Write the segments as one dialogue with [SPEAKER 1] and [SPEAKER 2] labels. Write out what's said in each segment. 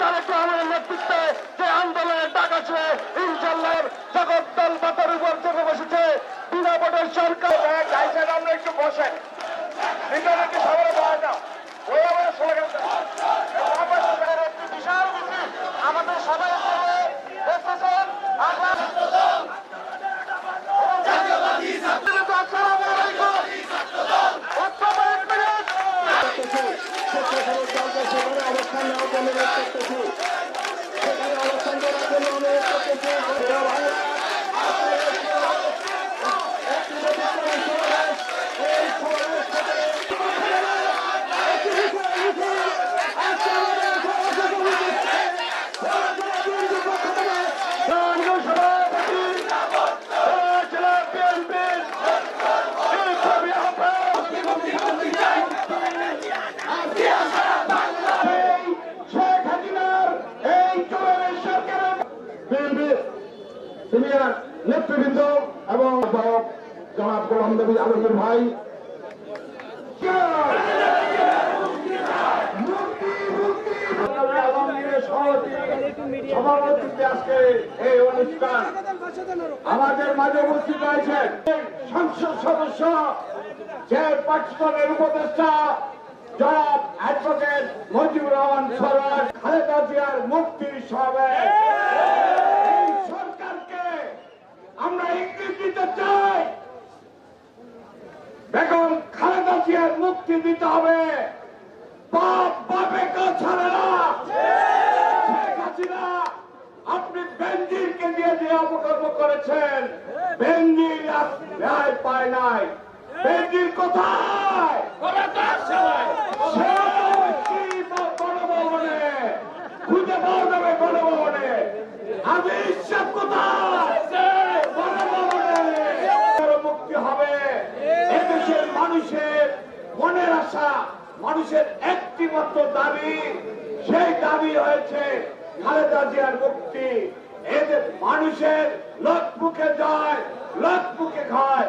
[SPEAKER 1] তারেক রহমানের নেতৃত্বে যে আন্দোলনের ডাক আছে ইনশাল্লাহ জগৎ দল পাতার উপর চেপে বসেছে। বিনা ভোটের সরকার আমরা একটু বসেন। ভিতরে কি সবাই পাওয়া না ওই আমার স্লোগান আমাদের একটি বিশাল মিছিল আমাদের সবাই দেখতেছেন আমরা আসসালামু আলাইকুম বক্তব্য এক মিনিট কেন্দ্রীয় সভাপতি জেলা বিএনপির বিপ্লবী আহ্বায়ক এই শেখ হাসিনার এই চোরের সরকারের বিএনপি সিনিয়র নেতৃবৃন্দ এবং জনাব গোলাম আলমগীর ভাই। আমাদের মাঝে উপস্থিত সংসদ সদস্য যে পাকিস্তানের উপদেষ্টা জনাব অ্যাডভোকেট মজিবুর রহমান সরোয়ার খালেদা জিয়ার মুক্তির সমাবেশ এই সরকারকে আমরা ইঙ্গিত দিতে চাই বেগম খালেদা জিয়ার মুক্তি দিতে হবে বাপ বাপে কেউ ছাড়ে না শেখ হাসিনা আপনি বেঞ্জিরকে দিয়ে যে অপকর্ম করেছেন বেঞ্জির আজ ন্যায় পায় নাই বেঞ্জির কোথায়? গণভবনে? খুঁজে পাওয়া যাবে গণভবনে। আমি ইচ্ছা কোথায়? মুক্তি হবে। এদেশের মানুষের মনের আশা মানুষের একটি মাত্র দাবি সেই দাবি হয়েছে খালেদা জিয়ার মুক্তি। এদের মানুষের লোক মুখে যায় লোক মুখে খায়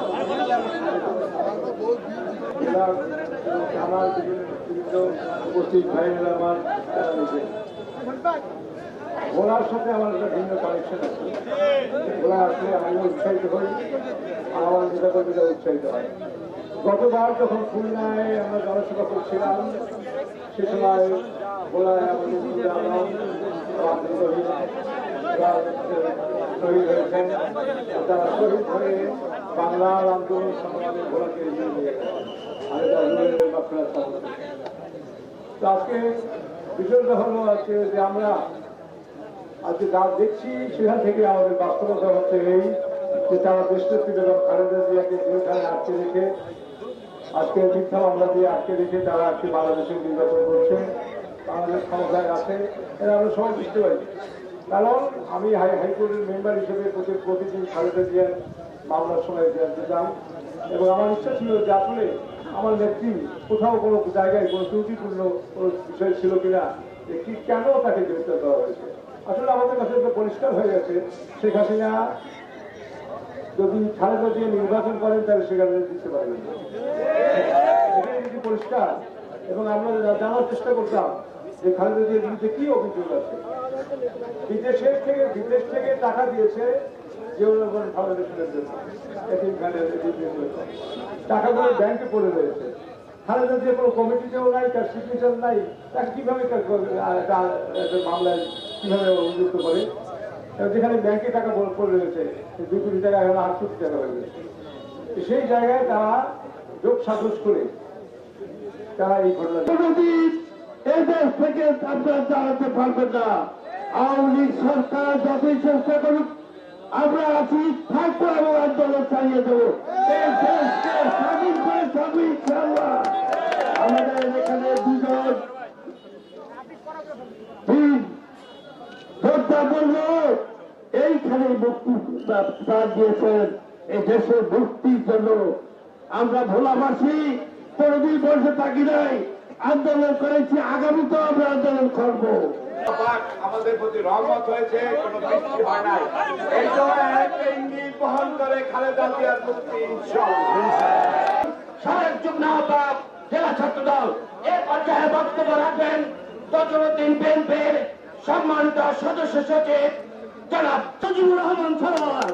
[SPEAKER 1] আমার
[SPEAKER 2] উপস্থিত ভাইয়েরা আমার ভোলার সাথে আমার একটা ভিন্ন কানেকশন আছে। ভোলা আসলে আমি উৎসাহিত হই আমার নেতাকর্মীরা উৎসাহিত হয়। গতবার যখন খুলনায় আমরা জনসভা করছিলাম, সে সময় ভোলায় আমাদের শহীদ আন্দোলন তো আজকে বিষয়টা যে আমরা আজকে যা দেখছি, সেখান থেকে আমাদের বাস্তবতা হচ্ছে তারা দেশনেত্রী বেগম খালেদা জিয়াকে আটকে রেখে, আজকে মিথ্যা মামলা দিয়ে আটকে রেখে তারা আজকে বাংলাদেশের নির্বাচন করছে, বাংলাদেশ ক্ষমতায় আছে, এটা আমরা সবাই বুঝতে পারি। কারণ আমি হাই হাইকোর্টের মেম্বার হিসেবে প্রতি প্রতিদিন খালেদা জিয়ার মামলার সময় যেতাম এবং আমার ইচ্ছা ছিল যে আসলে আমার নেত্রী কোথাও কোনো জায়গায় কোনো ত্রুটিপূর্ণ কোনো বিষয় ছিল কিনা, যে কি কেন তাকে গ্রেফতার দেওয়া হয়েছে? আসলে আমাদের কাছে এটা পরিষ্কার হয়ে গেছে, শেখ হাসিনা যদি খালেদা দিয়ে নির্বাচন করেন, তাহলে সেখানে দিতে পারবেন পরিষ্কার, এবং আমরা জানার চেষ্টা করতাম যে খালেদা বিরুদ্ধে কি অভিযোগ আছে? বিদেশের থেকে বিদেশ থেকে টাকা দিয়েছে এটিএম কার্ডের ব্যাংকে পড়ে রয়েছে। খালেদা জিয়া কোনো কমিটিতেও নাই, তার সিগনেচার নাই কীভাবে মামলায় কীভাবে অভিযুক্ত করে? যেখানে ব্যাংকে টাকা পড়ে- রয়েছে দুই কোটি টাকা এখন আট টাকা হয়ে গেছে। সেই জায়গায় তারা যোগ সাজস করে তারা এই ঘটনা
[SPEAKER 1] এদেশ থেকে আপনারা দাঁড়াতে পারবেন না। আওয়ামী লীগ সরকার যতই চেষ্টা করুক, আমরা আছি, থাকব এবং আন্দোলন চালিয়ে দেবো। এই আমাদের এখানে দুজন বলল এইখানে
[SPEAKER 3] মুক্তি প্রাণ দিয়েছেন। এই দেশের মুক্তির জন্য আমরা ভোলাবাসী, কোনদিন বসে থাকি নাই। আন্দোলন করেছি আগামীতেও আমরা আন্দোলন করব।
[SPEAKER 1] আমাদের প্রতি রহমত হয়েছে কোনো বৃষ্টি হয় নাই। এই সময় একটা ইঙ্গিত বহন করে খালেদা জিয়ার মুক্তি
[SPEAKER 3] আহ্বায়ক জেলা ছাত্র দল এ পর্যায়ে বক্তব্য রাখবেন তজরুদ্দিন বিএনপির সম্মানিত সদস্য সচিব জনাব সজিবুর রহমান সরোয়ার